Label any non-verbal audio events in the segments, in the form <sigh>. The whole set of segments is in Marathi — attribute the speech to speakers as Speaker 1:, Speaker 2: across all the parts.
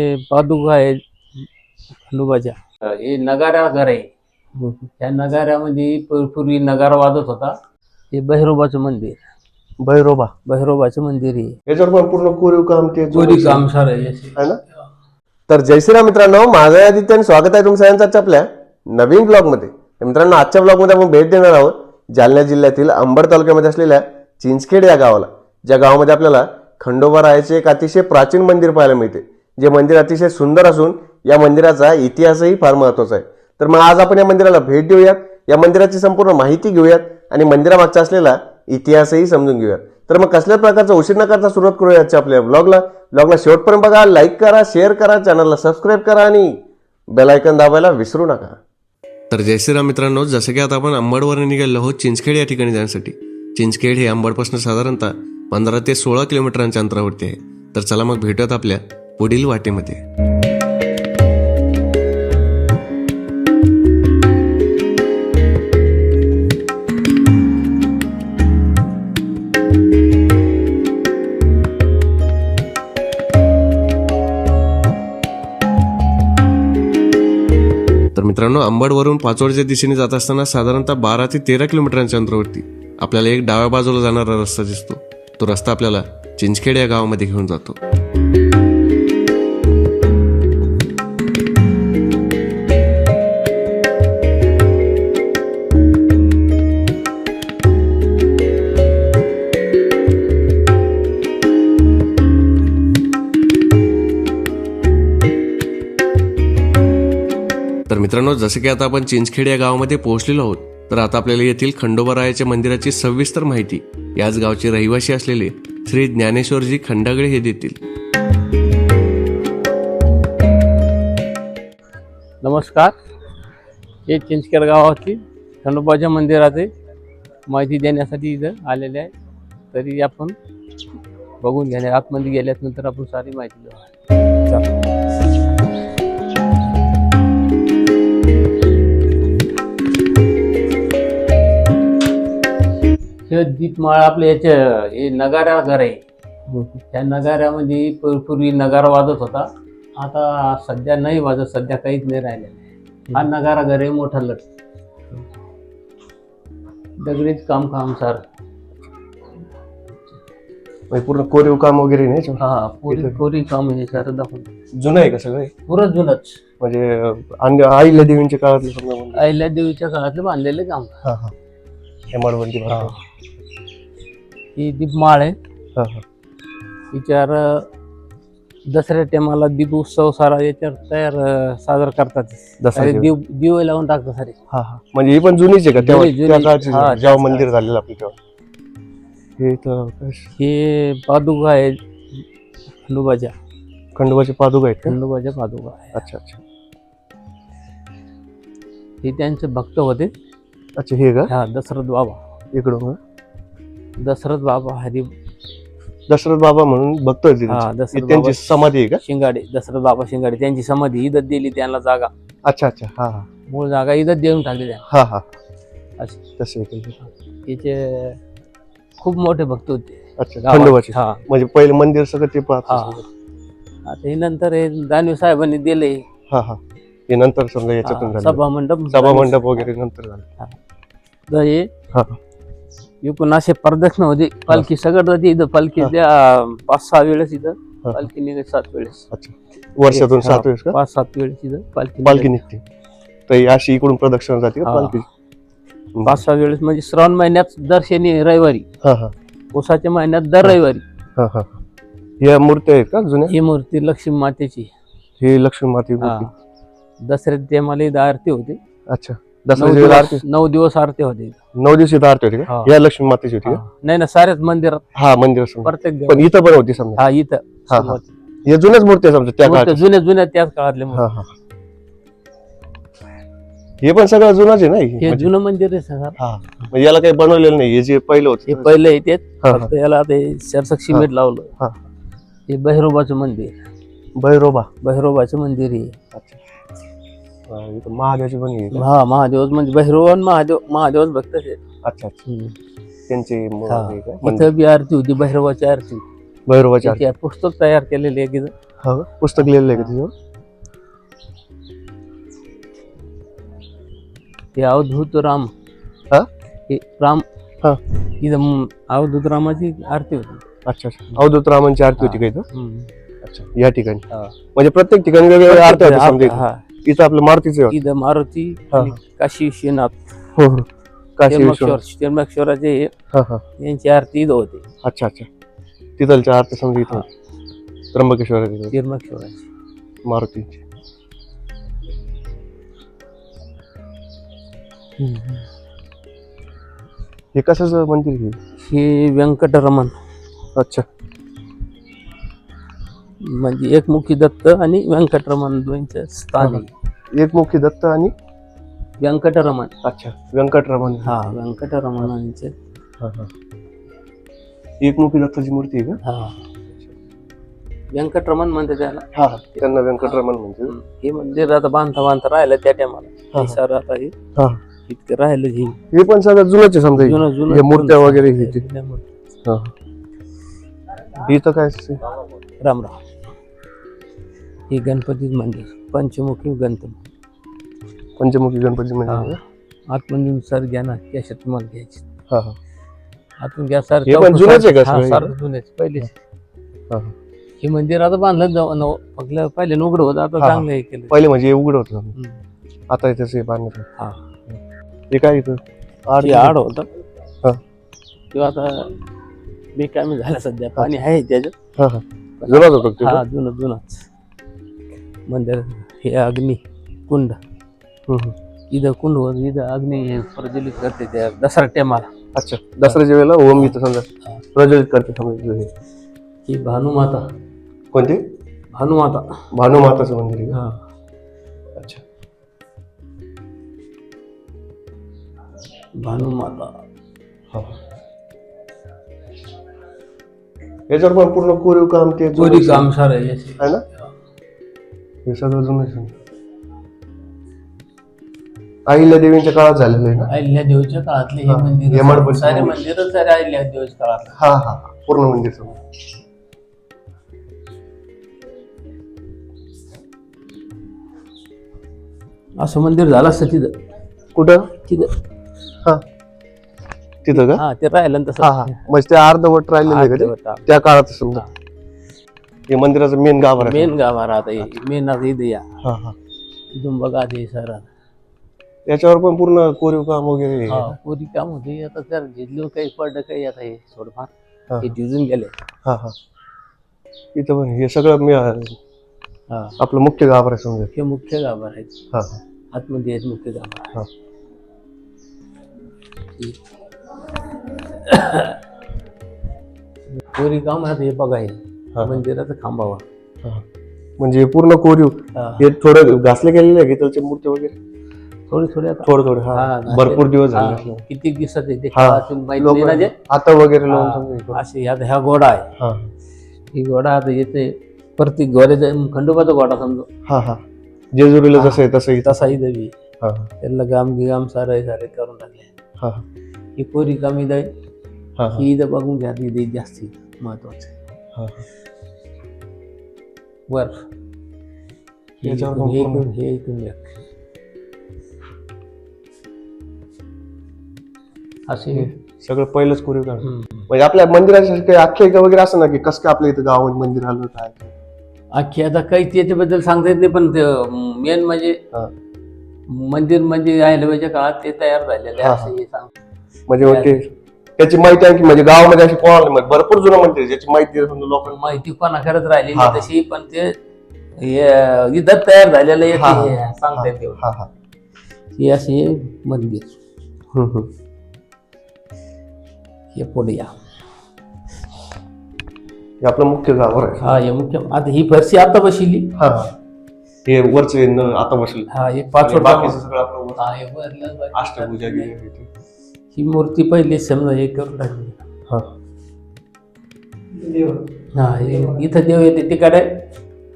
Speaker 1: हे पादुका आहे खंडोबाच्या हे नगारा घर आहे. त्या नगाऱ्यामध्ये पूर्वी नगारा वाजत होता. हे भैरोबाचं मंदिर.
Speaker 2: भैरोबा.
Speaker 1: भैरोबाचं मंदिर आहे.
Speaker 2: याच्यावर पण पूर्ण कोरीव काम ते
Speaker 1: चोरी काम सार आहे.
Speaker 2: है ना? तर जय श्रीराम मित्रांनो माझं आहे आदित्य आणि स्वागत आहे तुमचं सगळ्यांचं आजच्या आपल्या नवीन ब्लॉगमध्ये तर मित्रांनो आजच्या ब्लॉगमध्ये आपण भेट देणार आहोत जालना जिल्ह्यातील अंबड तालुक्यामध्ये असलेल्या चिंचखेड या गावाला. ज्या गावामध्ये आपल्याला खंडोबा रायाचे एक अतिशय प्राचीन मंदिर पाहायला मिळते. जे मंदिर अतिशय सुंदर असून या मंदिराचा इतिहासही फार महत्त्वाचा आहे. तर मग आज आपण या मंदिराला भेट देऊयात. या मंदिराची संपूर्ण माहिती घेऊयात आणि मंदिरामागचा असलेला इतिहासही समजून घेऊयात. तर मग कसल्या प्रकारचा उशीर न करता सुरुवात करूया आजच्या आपल्या ब्लॉगला ब्लॉगला शेवटपर्यंत बघा लाईक करा शेअर करा चॅनलला सबस्क्राईब करा आणि बेलायकन दाबायला विसरू नका.
Speaker 3: तर जय श्रीराम मित्रांनो जसं की आता आपण अंबडवर निघालो आहोत चिंचखेड या ठिकाणी जाण्यासाठी. चिंचखेड हे अंबडपासून साधारणतः पंधरा ते सोळा किलोमीटरांच्या अंतरावरती आहे. तर चला मग भेटूयात आपल्या पुढील वाटेमध्ये. तर मित्रांनो अंबडवरून पाचोडच्या दिशेने जात असताना साधारणतः बारा ते तेरा किलोमीटरांच्या अंतरावरती आपल्याला एक डाव्या बाजूला जाणारा रस्ता दिसतो. तो रस्ता आपल्याला चिंचखेड या गावामध्ये घेऊन जातो. मित्रांनो जसं की आता आपण चिंचखेड या गावामध्ये पोहोचलेलो आहोत तर आता आपल्याला येथील खंडोबारायाच्या मंदिराची सविस्तर माहिती याच गावचे रहिवासी असलेले श्री ज्ञानेश्वरजी खंडागळे हे देतील.
Speaker 1: नमस्कार. हे चिंचखेड गावातील खंडोबाच्या मंदिराचे माहिती देण्यासाठी इथं आलेले आहे. तरी आपण बघून घेण्या आतमध्ये गेल्यानंतर आपण सारी माहिती देऊ. हे दीपमाळ आपलं याच्या हे नगारा घर आहे. त्या नगाऱ्यामध्ये प- पूर्वी नगारा वाजत होता. आता सध्या नाही वाजत सध्या काहीच नाही राहिलेलं आहे. हा नगारा घर आहे मोठा लट. दगडीच काम काम सार
Speaker 2: म्हणजे पूर्ण कोरीव काम वगैरे नाही याच्यावर?
Speaker 1: हा पुरी कोरी काम आहे सारं दाखवून.
Speaker 2: जुनं आहे का सगळं? हे?
Speaker 1: पुरं जुनच.
Speaker 2: म्हणजे अं, अहिल्या देवींच्या काळातलं समजा.
Speaker 1: अहिल्या देवीच्या काळातलं बांधलेलं काम.
Speaker 2: हा हा. भाग.
Speaker 1: ही. दीपमाळ आहे.
Speaker 2: हा हा.
Speaker 1: हिच्यावर दसऱ्या टायमाला दीप उत्सव सारा याच्यावर तयार अं, साजरा करतात.
Speaker 2: दसऱ्याच्या
Speaker 1: सारे दिव दिवे लावून टाकतात सारे.
Speaker 2: हा हा. म्हणजे ही पण जुनीच आहे का? तेव्हा
Speaker 1: जुनी-
Speaker 2: त्या
Speaker 1: जुनी.
Speaker 2: काळची
Speaker 1: हा,
Speaker 2: जेव्हा मंदिर झालेलं आपलं तेव्हा. हे तर काय
Speaker 1: हे पादुका आहे खंडोबाच्या.
Speaker 2: खंडोबाचे पादुका आहेत का?
Speaker 1: खंडोबाच्या पादुका आहे
Speaker 2: अच्छा अच्छा.
Speaker 1: हे त्यांचे भक्त होते.
Speaker 2: अच्छा हे का?
Speaker 1: हा दशरथ बाबा.
Speaker 2: इकडून का?
Speaker 1: दशरथ बाबा हरी
Speaker 2: दशरथ बाबा म्हणून भक्त
Speaker 1: हा
Speaker 2: त्यांचे.
Speaker 1: दशरथ
Speaker 2: त्यांची
Speaker 1: बाबा
Speaker 2: समाधी आहे का?
Speaker 1: शिंगाडे दशरथ बाबा शिंगाडे. त्यांची समाधी इथं दिली त्यांना जागा.
Speaker 2: अच्छा अच्छा हा हा.
Speaker 1: मूळ जागा इथं देऊन टाकली त्यांना.
Speaker 2: हा हा. तसे आहे का?
Speaker 1: तिचे खूप मोठे भक्त होते.
Speaker 2: अच्छा
Speaker 1: गावात.
Speaker 2: खंडोबाचे
Speaker 1: हा.
Speaker 2: म्हणजे पहिले मंदिर सगळं ते पाहत
Speaker 1: हा.
Speaker 2: असेल.
Speaker 1: आता हे नंतर हे दानवे साहेबांनी दिले.
Speaker 2: हा हा. हे नंतर समजा याच्यातून झालं.
Speaker 1: सभा मंडप
Speaker 2: सभा मंडप वगैरे नंतर झालं.
Speaker 1: तर हे
Speaker 2: हा.
Speaker 1: एकूण असे प्रदक्षिण होते पालखी सगळं होती इथं. पालखीच्या पाच सहा वेळेस इथं.
Speaker 2: हा.
Speaker 1: पालखी निघत सात वेळेस.
Speaker 2: अच्छा. वर्षातून सात वेळेस का?
Speaker 1: पाच सात वेळेस इथं पालखी
Speaker 2: पालखी
Speaker 1: निघते.
Speaker 2: निघते. तर ही अशी इकडून प्रदक्षिणा जाते का
Speaker 1: हा.
Speaker 2: पालखी?
Speaker 1: पाच सहा वेळेस. म्हणजे श्रावण महिन्यात दर शनी रविवारी.
Speaker 2: हा हा.
Speaker 1: उसाच्या महिन्यात दर रविवारी.
Speaker 2: हा हा. या मूर्त्या आहेत का जुन्या?
Speaker 1: ही मूर्ती लक्ष्मी मातेची.
Speaker 2: ही लक्ष्मी माती
Speaker 1: हा.
Speaker 2: मूर्ती.
Speaker 1: दसऱ्यात टायमाला इथं आरती होते.
Speaker 2: अच्छा.
Speaker 1: नऊ
Speaker 2: वेळेला आरती
Speaker 1: दिवस नऊ दिवस आरती होते. इथं.
Speaker 2: नऊ दिवशी इथं आरती होती का?
Speaker 1: हा.
Speaker 2: या लक्ष्मी मातेची होती का?
Speaker 1: हा. नाही ना साऱ्याच मंदिरात.
Speaker 2: हा मंदिर
Speaker 1: प्रत्येक देव
Speaker 2: पण इथं पण होती समजा.
Speaker 1: हा इथं.
Speaker 2: हा, हा.
Speaker 1: सुरुवाती.
Speaker 2: या जुन्याच मूर्ती आहे समजा त्या काळात
Speaker 1: जुन्या जुन्या त्याच काळातले मूर्ती.
Speaker 2: हा. हा हे पण सगळं जुनच आहे ना हे?
Speaker 1: हे
Speaker 2: म्हणजे-
Speaker 1: जुनं मंदिर आहे सगळं.
Speaker 2: हा. म्हणजे याला काही बनवलेलं नाही. हे जे पहिलं
Speaker 1: हे
Speaker 2: होतं
Speaker 1: पहिलं येते
Speaker 2: हा, हा.
Speaker 1: फक्त याला ते शरसक सिमेंट लावलं.
Speaker 2: हा.
Speaker 1: हे भैरोबाचं मंदिर.
Speaker 2: भैरोबा.
Speaker 1: भैरोबाचं मंदिर आहे.
Speaker 2: अच्छा. हा, इथं महादेवाची पण हे आहे का?
Speaker 1: हा महादेवच म्हणजे भैरव आणि महादेव महादेवच भक्त आहेत.
Speaker 2: अच्छा. त्यांचे म-
Speaker 1: हा.
Speaker 2: का? मंदिर.
Speaker 1: इथं बी आरती होती भैरवाची आरती
Speaker 2: आरती.
Speaker 1: त्याचे पुस्तक तयार केलेले आहे
Speaker 2: हा का? पुस्तक लिहिलेलं आहे का
Speaker 1: हे अवधूत राम
Speaker 2: हा
Speaker 1: हे राम
Speaker 2: हा
Speaker 1: इथं म- अवधूत रामाची आरती होती
Speaker 2: अच्छा अच्छा अवधूत रामांची आरती होती का इथं
Speaker 1: हम्म.
Speaker 2: अच्छा या ठिकाणी
Speaker 1: हा.
Speaker 2: म्हणजे प्रत्येक ठिकाणी वेगवेगळ्या आरत्या होत्या समजा इथं.
Speaker 1: हा.
Speaker 2: इथं आपलं मारुतीचं आहे.
Speaker 1: इथं मारुती
Speaker 2: हा.
Speaker 1: आणि काशी विश्वनाथ.
Speaker 2: हो हो. काशी
Speaker 1: त्र्यंबकेश्वर त्र्यंबकेश्वराचे हे-
Speaker 2: हा हा.
Speaker 1: यांची आरती इथं होते.
Speaker 2: अच्छा अच्छा. तिथलच्या आरती समजा इथं. त्र्यंबकेश्वर आहे तिथं.
Speaker 1: त्र्यंबकेश्वराची.
Speaker 2: मारुतीची. हे कशाचं मंदिर आहे?
Speaker 1: हे व्यंकटरमण
Speaker 2: अच्छा.
Speaker 1: म्हणजे एकमुखी दत्त आणि व्यंकटरमण दोनचं स्थान. आहे
Speaker 2: एक मुखी दत्त आणि?
Speaker 1: व्यंकटरमण.
Speaker 2: अच्छा व्यंकटरमण.
Speaker 1: हा व्यंकटरमणांचे.
Speaker 2: हा हा. एक मुखी दत्ताची मूर्ती आहे का?
Speaker 1: हा. व्यंकटरमण म्हणते त्याला.
Speaker 2: हा हा. त्यांना व्यंकटरमण म्हणजे
Speaker 1: हे मंदिर आता बांधता बांधता राहिलं त्या टायमाला हे सर आता हे.
Speaker 2: हा.
Speaker 1: इतकं राहिलं हे.
Speaker 2: हे पण सगळं जुनच आहे समजा हे.
Speaker 1: जुनं जुनं
Speaker 2: हे मूर्त्या वगैरे हे ते.
Speaker 1: मूर्त्या.
Speaker 2: हा हे. तर काय असते?
Speaker 1: राम राम. हे गणपती मंदिर पंचमुखी गणपती.
Speaker 2: पंचमुखी गणपती का?
Speaker 1: आतमध्ये सर घ्या ना तुम्हाला घ्यायची.
Speaker 2: हा हा.
Speaker 1: आतून घ्या सर
Speaker 2: हे पण जुनंच आहे का सगळं?
Speaker 1: सारं जुनंच पहिले
Speaker 2: हा, हा.
Speaker 1: हे मंदिर आता बांधलं जाऊ नव फक्त पहिले उघडं होतं आता
Speaker 2: हा.
Speaker 1: चांगलं हे केलं.
Speaker 2: पहिले म्हणजे हे उघड होतं.
Speaker 1: हम्म.
Speaker 2: आता इथे हे बांधलं
Speaker 1: हा.
Speaker 2: हे काय इथं? आड
Speaker 1: आड होतं.
Speaker 2: हा.
Speaker 1: किंवा आता बेकामी झालं सध्या. पाणी आहे त्याच्यात.
Speaker 2: हा हा. जुनाच होतं
Speaker 1: हा? जुनं जुनच. मंदिर हे अग्नी कुंड. इथं कुंड होत इथं अग्नी हे प्रज्वलित करते त्या दसरा टेमाला
Speaker 2: अच्छा. दसऱ्याच्या वेळेला ओम इथं समजा प्रज्वलित करते समजा हे.
Speaker 1: ही भानुमाता
Speaker 2: कोणते?
Speaker 1: भानुमाता
Speaker 2: भानुमाताचं मंदिर आहे का?
Speaker 1: हा.
Speaker 2: अच्छा.
Speaker 1: भानुमाता
Speaker 2: हा याच्यावर पण पूर्ण कोरीव काम ते जुनं
Speaker 1: चोरी काम सारं आहे याचे.
Speaker 2: आहे ना? हे सगळं जुनं. अहिल्या देवींच्या काळात झालेलं आहे ना?
Speaker 1: अहिल्या देवीच्या काळातले हे
Speaker 2: हा. हे
Speaker 1: मंदिर सारे मंदिरच सारे अहिल्या देवीच्या काळात.
Speaker 2: हा हा पूर्ण मंदिर समजा
Speaker 1: असं मंदिर झालं असतं तिथं.
Speaker 2: कुठं?
Speaker 1: तिथं.
Speaker 2: हा. तिथं का?
Speaker 1: हा ते राहिलं ना
Speaker 2: हा हा.
Speaker 1: तसं
Speaker 2: म्हणजे ते अर्धवट राहिलेलं आहे का ते?
Speaker 1: अर्धवट.
Speaker 2: त्या काळात समजा. हे मंदिराचं मेन गाव आहे.
Speaker 1: मेन गाव आहे आता हे मेन आता इथं या.
Speaker 2: हा हा.
Speaker 1: इथून बघा ते सर.
Speaker 2: याच्यावर पण पूर्ण कोरीव काम वगैरे आहे.
Speaker 1: हा पुरी काम होते. आता जर झिजलो काही पडलं काही आता हे थोडंफार.
Speaker 2: हा.
Speaker 1: झिजून गेले.
Speaker 2: हा हा. इथं पण हे सगळं मी
Speaker 1: हा.
Speaker 2: आपलं मुख्य गाव आहे समजा.
Speaker 1: हे मुख्य गाव आहेत
Speaker 2: हा हा.
Speaker 1: आतमध्ये आहेत मुख्य गाव
Speaker 2: हा.
Speaker 1: पुरी काम आता हे बघा हा. मंदिराचं खांबावा
Speaker 2: हा. म्हणजे पूर्ण कोरीव.
Speaker 1: हा.
Speaker 2: थोडं घासले गेलेले त्याचे मूर्ती वगैरे?
Speaker 1: थोडी थोडी आता.
Speaker 2: थोडं थोडं
Speaker 1: हा.
Speaker 2: भरपूर दिवस झाले
Speaker 1: किती दिवसात येते?
Speaker 2: आता वगैरे.
Speaker 1: असे आता ह्या घोडा आहे.
Speaker 2: हा.
Speaker 1: घोडा आता येते. प्रत्येक घोड्याचा खंडोबाचा घोडा समजो.
Speaker 2: हा हा. जेजुरीला जसं आहे तसं इथं
Speaker 1: तसा इथं बी
Speaker 2: हा हा.
Speaker 1: त्याला गाम गिगाम सारे सारे करून टाकले.
Speaker 2: हा
Speaker 1: ही. कोरी काम आहे
Speaker 2: हा
Speaker 1: इथं बघून घ्या जास्ती महत्वाचं.
Speaker 2: हा
Speaker 1: वर. हे
Speaker 2: याच्यावर
Speaker 1: हे हे एक. असे
Speaker 2: सगळं पहिलंच कोरीव
Speaker 1: हम्म.
Speaker 2: म्हणजे आपल्या मंदिराची काही आख्यायिका वगैरे असं ना की कसं काय आपल्या इथं गावामध्ये मंदिर आलं काय?
Speaker 1: अख्खी आता काहीच याच्याबद्दल सांगता येत नाही पण मेन म्हणजे
Speaker 2: हा.
Speaker 1: मंदिर म्हणजे अहिल्याबाईच्या काळात ते तयार झालेले
Speaker 2: हा,
Speaker 1: असं हे. सांग
Speaker 2: म्हणजे मग ते त्याची माहिती आणखी म्हणजे गावामध्ये अशी कोणाला माहीत. भरपूर जुनं मंदिर आहे, ज्याची माहिती लोकांना.
Speaker 1: माहिती कोणाकडेच राहिली
Speaker 2: हा.
Speaker 1: नाही तशी पण ते हे इथं तयार झालेलं आहे
Speaker 2: हा,
Speaker 1: ते
Speaker 2: हा.
Speaker 1: सांगता येते
Speaker 2: हा हा.
Speaker 1: हे असे हे मंदिर.
Speaker 2: हम्म, हम्म.
Speaker 1: हे पुढे या.
Speaker 2: हे आपलं मुख्य गाव आहे.
Speaker 1: हा हे मुख्य. आता ही फरशी आता बसली.
Speaker 2: हा हा. हे वरचे न आता बसले.
Speaker 1: हा एक पाच
Speaker 2: बाकीचं सगळं आपलं वर-
Speaker 1: हा हे
Speaker 2: अष्टभुजा गेली इथे.
Speaker 1: ही मूर्ती पहिली समजा हे करून टाकली.
Speaker 2: हा.
Speaker 1: हा हे इथं देव येते तिकडे.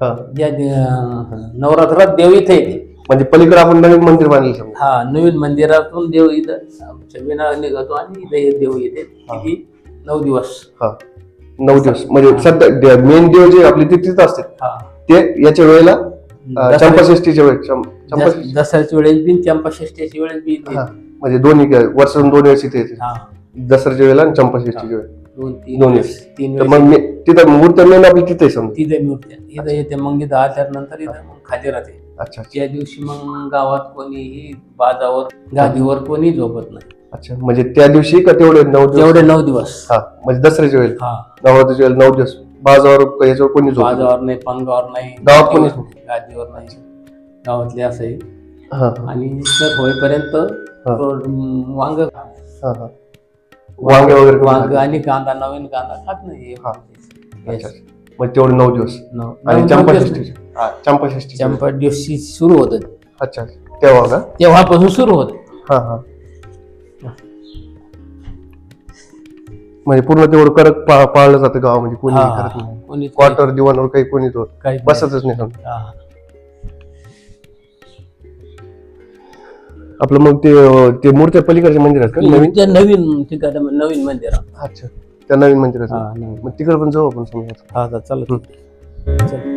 Speaker 2: हा.
Speaker 1: ज्या दे- नवरात्रात देव इथे येते.
Speaker 2: म्हणजे पलीकडे आपण नवीन मंदिर बांधले समजा.
Speaker 1: हा नवीन मंदिरातून देव इथं आमच्या विना निघतो आणि इथे हे देव येते. किती? नऊ दिवस.
Speaker 2: हा. नऊ दिवस. म्हणजे सध्या मेन देव जे आपले ते तिथं असते
Speaker 1: हा.
Speaker 2: ते याच्या वेळेला अं,
Speaker 1: दसऱ्या-
Speaker 2: चंपाषष्ठीच्या वेळेस चं- चंपाषष्ठी
Speaker 1: दस- दसऱ्याच्या वेळेस बी चंपाषष्ठीच्या वेळेस बी.
Speaker 2: हा. म्हणजे दोन्ही वर्षातून दोन वेळेस इथे येते.
Speaker 1: हा.
Speaker 2: दसऱ्याच्या वेळेला आणि चंपाषष्ठीच्या वेळेला.
Speaker 1: दोन तीन
Speaker 2: दोन
Speaker 1: वेळेस. तीन
Speaker 2: तर मग मी तिथं मुहूर्त मेन आपली तिथे समजा.
Speaker 1: तिथे मूर्त्या इथं येते मग इथं आल्यानंतर इथं मग खाली राहते.
Speaker 2: अच्छा
Speaker 1: त्या दिवशी मग गावात कोणीही बाजावर गादीवर कोणी झोपत नाही.
Speaker 2: अच्छा. म्हणजे त्या दिवशी का तेवढे नऊ दिवस?
Speaker 1: तेवढे नऊ दिवस.
Speaker 2: हा. म्हणजे दसऱ्याच्या वेळेला?
Speaker 1: हा.
Speaker 2: नवरात्रीच्या वेळेला नऊ दिवस. बाजावर याच्यावर कोणी झोप
Speaker 1: बाजावर नाही पानगावर नाही
Speaker 2: गावात नाही.
Speaker 1: गादीवर नाही. गावातले असं
Speaker 2: हा हा.
Speaker 1: आणि तर होईपर्यंत वांग
Speaker 2: वांगे वगैरे
Speaker 1: वांग आणि कांदा नवीन कांदा खात नाही.
Speaker 2: अच्छा मग तेवढे नऊ दिवस. आणि. हा चंपाषष्ठी
Speaker 1: चंपा दिवशी सुरू होत.
Speaker 2: अच्छा तेव्हा का?
Speaker 1: तेव्हापासून सुरू होत.
Speaker 2: हा हा. म्हणजे पूर्ण तेवढं कडक पाळलं जातं कोणी करत नाही.
Speaker 1: कोणी
Speaker 2: क्वार्टर दिवाणवर काही कोणी बसतच नाही. समजा. आपलं मग ते ते मूर्त्या पलीकडचे मंदिर आहेत का नवीन
Speaker 1: ते नवीन ठिकाण नवीन मंदिर आहे.
Speaker 2: अच्छा त्या नवीन मंदिरात
Speaker 1: हा नवीन.
Speaker 2: मग तिकडे पण जाऊ आपण समजा
Speaker 1: हा तर चला चल.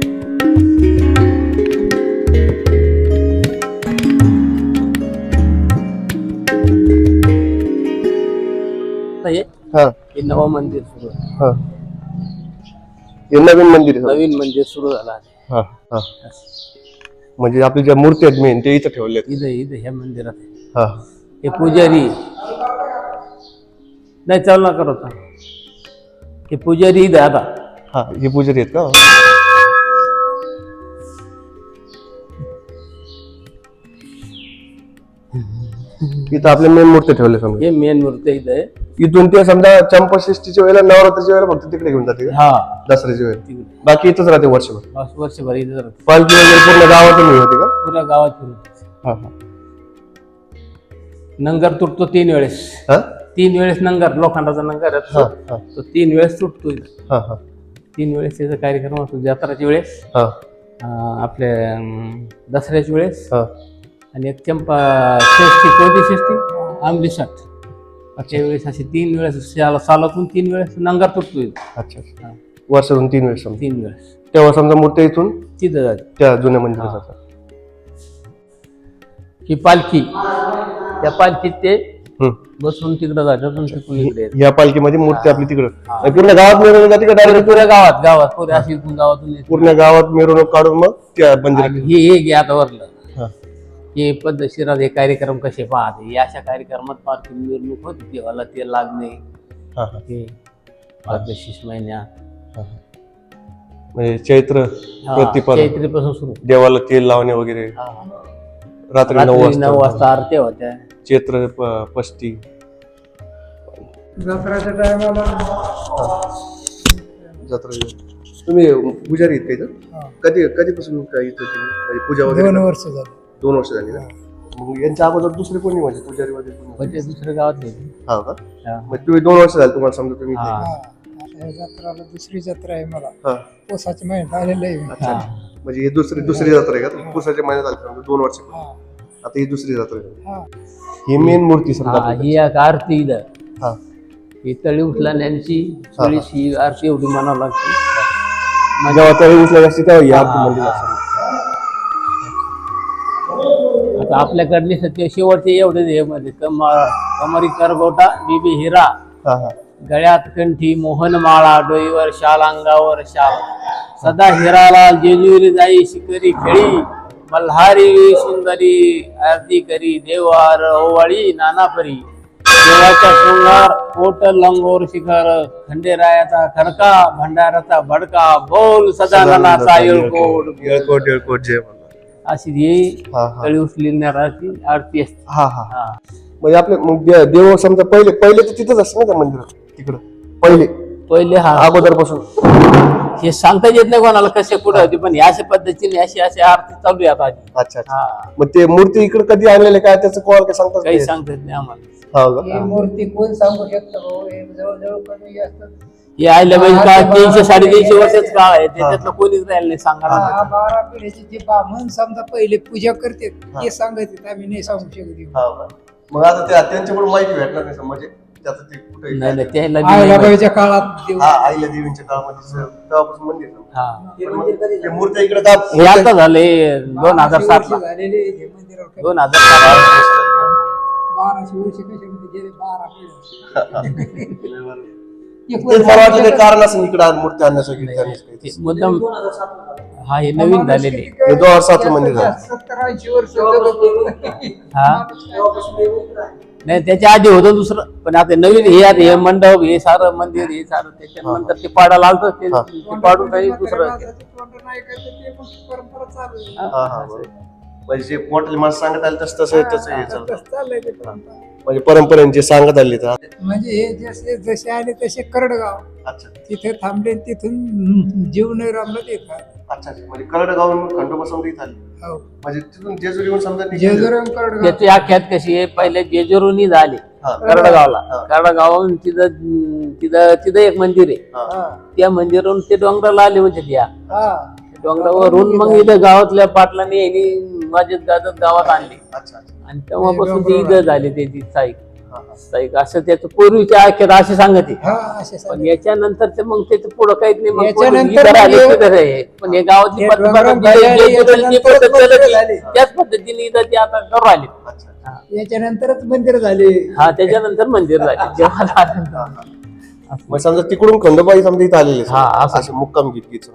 Speaker 1: आता हे
Speaker 2: हा
Speaker 1: हे नवं मंदिर सुरू आहे.
Speaker 2: हा हे नवीन मंदिर आहे.
Speaker 1: नवीन मंदिर सुरू झालं आहे.
Speaker 2: हा हा म्हणजे आपल्या ज्या मूर्ती आहेत मेन ते इथं ठेवले
Speaker 1: इथं इथं ह्या मंदिरात आहे.
Speaker 2: हा.
Speaker 1: हे पुजारी नाही चालू नका होता. हे पुजारी इथं आता.
Speaker 2: हा हे पुजारी आहेत का? इथं आपल्या मेन मूर्ती ठेवल्या समजा.
Speaker 1: हे मेन मूर्ती इथं आहे.
Speaker 2: इथून ते समजा चंपाषष्ठीच्या वेळेला नवरात्रीच्या वेळेला फक्त तिकडे घेऊन जाते का?
Speaker 1: हा.
Speaker 2: दसऱ्याच्या वेळेला.
Speaker 1: तिकडे.
Speaker 2: बाकी इथंच राहते वर्षभर.
Speaker 1: वर्षभर इथं राहते.
Speaker 2: पालखी वगैरे पूर्ण गावातून हे होते का?
Speaker 1: पुऱ्या गावात फिरतो
Speaker 2: हा हा.
Speaker 1: नंगर तुटतो तीन वेळेस.
Speaker 2: हा?
Speaker 1: तीन वेळेस नंगर लोखंडाचा नंगर
Speaker 2: हा
Speaker 1: असतो
Speaker 2: हा
Speaker 1: तो तीन वेळेस तुटतो इथं.
Speaker 2: हा हा.
Speaker 1: तीन वेळेस त्याचा कार्यक्रम असतो जत्राच्या वेळेस.
Speaker 2: हा.
Speaker 1: अं, आपल्या अं, दसऱ्याच्या वेळेस.
Speaker 2: हा.
Speaker 1: आणि एक चंपा षष्टी कोणती षष्टी आंबली साठ. अशा वेळेस असे तीन वेळेस साला- सालातून तीन वेळेस नंगर तुटतो इथं.
Speaker 2: अच्छा अच्छा. वर्षातून तीन वेळेस समजा
Speaker 1: तीन वेळेस.
Speaker 2: तेव्हा समजा मूर्ती इथून
Speaker 1: तिथं जाते.
Speaker 2: त्या जुन्या मंदिरात जातात.
Speaker 1: ही पालखी. त्या पालखीत ते
Speaker 2: हम्म.
Speaker 1: बसून तिकडं जातात आणि तिकडून इकडे येतात.
Speaker 2: या पालखीमध्ये मूर्ती आपली तिकडं. पूर्ण गावात मिरवणूक जाते का डायरेक्ट
Speaker 1: पुऱ्या गावात गावात. पुऱ्या अशी गावातून.
Speaker 2: पूर्ण गावात मिरवणूक काढून मग त्या मंदिरात
Speaker 1: आणि हे हे घे आता वरलं.
Speaker 2: हा.
Speaker 1: हे पद्धतशीर हे कार्यक्रम कसे पाहते? या अशा कार्यक्रमात पालखी मिरवणूक होती देवाला ते लागणे.
Speaker 2: हा,
Speaker 1: मार्गशीर्ष महिन्यात
Speaker 2: हा. म्हणजे चैत्र प्रतिपदा
Speaker 1: चैत्रीपासून सुरू.
Speaker 2: देवाला तेल लावणे वगैरे.
Speaker 1: हा.
Speaker 2: रात्री नऊ
Speaker 1: रात्री
Speaker 2: वाजता.
Speaker 1: नऊ वाजता आरत्या होत्या
Speaker 2: चैत्र प- पष्टी.
Speaker 4: दसऱ्याच्या टायमाला.
Speaker 2: जत्रा तुम्ही पुजारी आहेत का इथं? कधी कधीपासून काय इथं तुम्ही म्हणजे पूजा वगैरे
Speaker 4: दोन? वर्ष झाली.
Speaker 2: दोन वर्ष झाली मग यांच्या अगोदर दुसरे कोणी म्हणजे पुजारी वगैरे कोणी
Speaker 1: पण ते दुसऱ्या गावात गेले
Speaker 2: हा का?
Speaker 1: हा.
Speaker 2: मग तुम्ही दोन वर्ष झाले तुम्हाला समजा तुम्ही इथे.
Speaker 1: हा.
Speaker 4: या जत्राला दुसरी जत्रा आहे मला.
Speaker 2: हा.
Speaker 4: पोसाच्या महिन्यात आलेलं आहे मी.
Speaker 2: अच्छा. म्हणजे ही दुसरी दुसरी जत्रा आहे का? तुम्ही पुसाच्या महिन्यात आली समजा दोन वर्ष.
Speaker 4: हा.
Speaker 2: आता ही दुसरी जत्रा आहे.
Speaker 4: हा.
Speaker 2: ही मेन मूर्ती समजा
Speaker 1: हा,
Speaker 2: आपली.
Speaker 1: ही एक आरती इथं.
Speaker 2: हा.
Speaker 1: ही तळी उचलण्याची थोडीशी आरती एवढी म्हणावं लागते.
Speaker 2: जेव्हा तळी उचलायची असते तेव्हा ही आरती मंदिर असते
Speaker 1: आता आपल्याकडली सत्य शेवटचे एवढे हे मध्ये. कम कमरी करगोटा बीबी हिरा.
Speaker 2: हा हा.
Speaker 1: गळ्यात कंठी मोहनमाळा डोईवर शाल अंगावर शाल. सदा हिराला जेजुरी जाई शिकरी खेळी. मल्हारी सुंदरी आरती करी. देवार ओवाळी नानापरी. देवाचा शृंगार कोट लंगोर शिखर खंडेरायाचा खडका भंडाराचा भडका. बोल सदाननाचा येळकोट.
Speaker 2: येळकोट येळकोट जय मल्हार.
Speaker 1: अशी ही
Speaker 2: हा हा.
Speaker 1: तळी उचलण्याची आरती असते.
Speaker 2: हा हा.
Speaker 1: हा.
Speaker 2: म्हणजे आपले मग दे- देव समजा पहिले पहिले तर तिथंच असतं ना त्या मंदिरात? तिकडं. पहिले.
Speaker 1: पहिले हा.
Speaker 2: अगोदरपासून.
Speaker 1: हे सांगता येत नाही कोणाला कसे कुठे होते पण ह्या अशा पद्धतीने अशी अशी आरती चालू आहे आता आधी.
Speaker 2: अच्छा अच्छा.
Speaker 1: हा.
Speaker 2: मग ते मूर्ती इकडे कधी आणलेले काय त्याचं कोणाला काय सांगतात
Speaker 1: काही सांगता येत नाही आम्हाला.
Speaker 2: हो
Speaker 4: ही मूर्ती कोण सांगू शकतं भाऊ? हे जवळजवळ कमी जास्त
Speaker 1: आयल्या पाहिजे का तीनशे साडेतीनशे वर्षाच काळ आहे. त्याच्यातलं कोणीच राहिलं नाही सांगायला.
Speaker 4: हा बारा पिढीचे जे ब्राह्मण समजा पहिले पूजा करते ते सांगत आम्ही नाही सांगू शकत एवढं.
Speaker 2: हो? मग आता त्या त्यांच्याकडून माहिती भेटणार नाही समजा म्हणजे त्याचं ते कुठे
Speaker 1: नाही नाही त्याला बी नाही माहिती.
Speaker 4: आईलाबाईच्या काळात देव-
Speaker 2: हा आईला देवींच्या काळामध्ये स- तेव्हापासून मंदिर आहे.
Speaker 1: हा.
Speaker 2: पण मग ते मूर्त्या इकडे का
Speaker 1: हे आता झाले दोन हजार सात
Speaker 4: वर्ष झालेले हे मंदिरावर काय-
Speaker 1: दोन हजार सात
Speaker 4: बाराशे वर्ष कशामध्ये गेले? बारा पिढ्या. <laughs>
Speaker 2: तेच मला वाटलं ते कारण असं इकडे मूर्ती आणण्यासाठी काही.
Speaker 1: मुद्दाम हा हे नवीन झालेले
Speaker 2: हे दोन हजार सातलं मंदिर झालं.
Speaker 4: सत्तर ऐंशी वर्ष जगत
Speaker 1: हा नाही त्याच्या आधी होतं दुसरं पण आता नवीन हे आता हे मंडप हे सारं मंदिर हे सारं त्याच्यानंतर ते पाडायला आलं ते ते पाडून काही दुसरं केलं.
Speaker 4: परंपरा चालू आहे.
Speaker 2: हा हा बरोबर. म्हणजे जे मोठे माणसं सांगत आले तसं तसं तसं हे चालतं.
Speaker 4: तसं चाललंय ते परंपरा.
Speaker 2: म्हणजे परंपरेने सांगत आले तर.
Speaker 4: म्हणजे हे जसे जसे आले तसे करडगाव.
Speaker 2: अच्छा.
Speaker 4: तिथे थांबले तिथून जीवन रामला
Speaker 2: अच्छा. म्हणजे खंडोबा समजा इथं आले.
Speaker 4: हो.
Speaker 2: म्हणजे तिथून समजा
Speaker 4: करडगाव.
Speaker 1: त्याची आख्यात कशी आहे? पहिले जेजुरीनी झाले
Speaker 2: हा.
Speaker 1: करडगावला. करडगावून तिथं तिथं तिथं एक मंदिर आहे. त्या मंदिरावरून ते डोंगराला आले होते त्या.
Speaker 4: हा.
Speaker 1: डोंगरावरून मग इथं गावातल्या पाटलांनी यांनी वाजत गाजत गावात आणले
Speaker 2: अच्छा अच्छा
Speaker 1: आणि तेव्हापासून ते इथं झाले त्याची साईक
Speaker 2: हा, हा.
Speaker 1: साईक असं त्याचं पूर्वीच्या आख्यात असे सांगते
Speaker 4: हा असे
Speaker 1: पण
Speaker 4: सांगितले.
Speaker 1: याच्यानंतर ते मग त्याचं पुढं काहीच नाही मग
Speaker 4: याच्यानंतर म्हणजे-
Speaker 1: आहे. पण हे गावातली
Speaker 4: हे
Speaker 1: पद्धत
Speaker 4: डोंगरावर आली,
Speaker 1: जे- जे- पद्धत चालत
Speaker 4: झाली.
Speaker 1: त्याच पद्धतीने इथं ते आता करू
Speaker 2: अच्छा
Speaker 4: याच्यानंतरच मंदिर झाले
Speaker 1: हा त्याच्यानंतर मंदिर झाले जेव्हा <laughs> झालं.
Speaker 2: मग समजा तिकडून खंडोबाई समजा इथं आलेले
Speaker 1: हा, असं.
Speaker 2: असे मुक्काम घेत घेत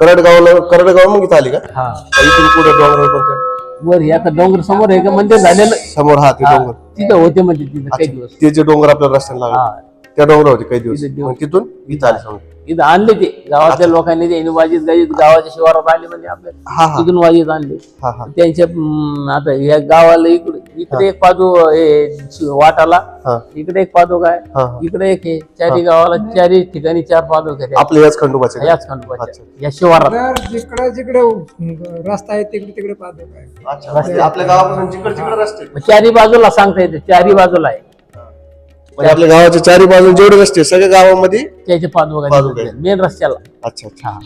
Speaker 2: करडगावला करडगाव मग इथं आली का?
Speaker 1: हा.
Speaker 2: इथून पुढे डोंगर कोणत्या?
Speaker 1: वर हे आता डोंगर समोर आहे का? मंदिर झालेलं
Speaker 2: समोर हा ते
Speaker 1: हा,
Speaker 2: डोंगर.
Speaker 1: तिथं होते म्हणजे तिथं काही दिवस.
Speaker 2: ते जे डोंगर आपल्याला रस्त्याला
Speaker 1: हा.
Speaker 2: लागले त्या डोंगर होते काही दिवस.
Speaker 1: तिथे दिवस.
Speaker 2: मग तिथून इथं आले समजा.
Speaker 1: इथं आणले ते गावातल्या लोकांनी ते वाजीत गाजीत गावाच्या शिवारात आले म्हणजे आपल्या
Speaker 2: हा हा.
Speaker 1: तिथून वाजीत आणले.
Speaker 2: हा हा.
Speaker 1: त्यांच्या हम्म, आता या गावाला इकडे इकडे एक पादू हे शि- वाटाला
Speaker 2: हा.
Speaker 1: इकडे एक पादुक आहे इकडे एक आहे चारी गावाला चारी ठिकाणी चार पादुक आहेत.
Speaker 2: आपल्या याच खंडोबाचे?
Speaker 1: याच खंडोबाच्या
Speaker 2: अच्छा.
Speaker 1: या शिवारात.
Speaker 4: जिकडे जिकडे रस्ता आहे तिकडे तिकडे
Speaker 2: अच्छा. म्हणजे आपल्या गावापासून जिकडे जिकडे रस्ते
Speaker 1: चारी बाजूला सांगता येते चारी बाजूला आहे.
Speaker 2: म्हणजे आपल्या गावाच्या चारी बाजू जेवढे रस्ते सगळ्या गावामध्ये
Speaker 1: त्याचे पादुक
Speaker 2: पादुका आहेत.
Speaker 1: मेन रस्त्याला.
Speaker 2: अच्छा अच्छा.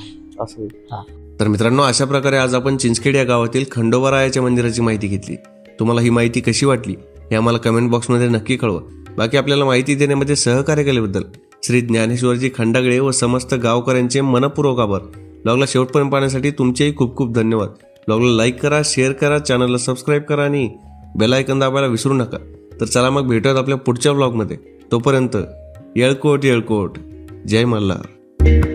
Speaker 2: असं. आहे.
Speaker 3: तर मित्रांनो अशा प्रकारे आज आपण चिंचखेड या गावातील खंडोबारायाच्या मंदिराची माहिती घेतली. तुम्हाला ही माहिती कशी वाटली हे आम्हाला कमेंट बॉक्समध्ये नक्की कळवा. बाकी आपल्याला माहिती देण्यामध्ये सहकार्य केल्याबद्दल श्री ज्ञानेश्वरजी खंडागळे व समस्त गावकऱ्यांचे मनपूर्वक आभार. ब्लॉगला शेवटपर्यंत पाहण्यासाठी तुमचेही खूप खूप धन्यवाद. ब्लॉगला लाईक करा शेअर करा चॅनलला सबस्क्राईब करा आणि बेलायकन दाबायला विसरू नका. तर चला मग भेटूयात आपल्या पुढच्या ब्लॉगमध्ये. तोपर्यंत येळकोट येळकोट. जय मल्हार.